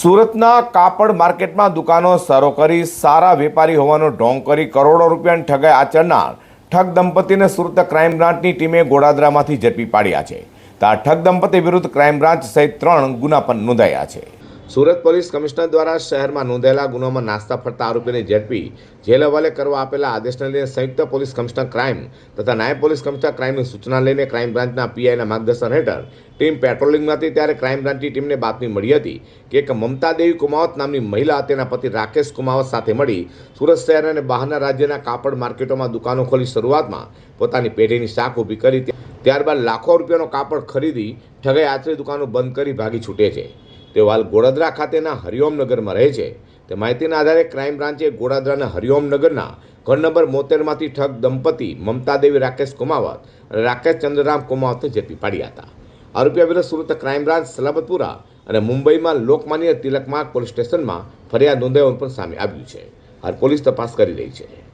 સુરતના કાપડ માર્કેટમાં દુકાનો સારો કરી, સારા વેપારી હોવાનો ઢોંગ કરી કરોડો રૂપિયાની ઠગાઈ આચરનાર ઠગ દંપતીને સુરત ક્રાઇમ બ્રાન્ચની ટીમે ગોડાદરામાંથી ઝડપી પાડ્યા છે. તો આ ઠગ દંપતી વિરુદ્ધ ક્રાઇમ બ્રાન્ચ સહિત ત્રણ ગુના પણ નોંધાયા છે. સુરત પોલીસ કમિશનર દ્વારા શહેરમાં નોંધાયેલા ગુનામાં નાસ્તા ફરતા આરોપીને ઝડપી જેલ હવાલે કરવા આપેલા આદેશને લઈને સંયુક્ત પોલીસ કમિશનર ક્રાઇમ તથા નાયબ પોલીસ કમિશનર ક્રાઇમની સૂચના લઈને ક્રાઇમ બ્રાન્ચના પીઆઈના માર્ગદર્શન હેઠળ ટીમ પેટ્રોલિંગમાં હતી ત્યારે ક્રાઇમ બ્રાન્ચની ટીમને બાતમી મળી હતી કે એક મમતા દેવી કુમાવત નામની મહિલા તેના પતિ રાકેશ કુમાવત સાથે મળી સુરત શહેર અને બહારના રાજ્યના કાપડ માર્કેટોમાં દુકાનો ખોલી શરૂઆતમાં પોતાની પેઢીની શાખ ઊભી કરી ત્યારબાદ લાખો રૂપિયાનો કાપડ ખરીદી ઠગાઈ આચરી દુકાનો બંધ કરી ભાગી છૂટે છે. તેઓ હાલ ગોડાદરા ખાતેના હરિઓમનગરમાં રહે છે. તે માહિતીના આધારે ક્રાઇમ બ્રાન્ચે ગોડાદરાના હરિઓમનગરના ઘર નંબર મોતેરમાંથી ઠગ દંપતી મમતાદેવી, રાકેશ કુમાવત અને રાકેશ ચંદ્રરામ કુમાવતને ઝડપી પાડ્યા હતા. આરોપીઓ વિરુદ્ધ સુરત ક્રાઇમ બ્રાન્ચ, સલાબતપુરા અને મુંબઈમાં લોકમાન્ય તિલક માર્ગ પોલીસ સ્ટેશનમાં ફરિયાદ નોંધાવવાનું પણ સામે આવ્યું છે. હાલ પોલીસ તપાસ કરી રહી છે.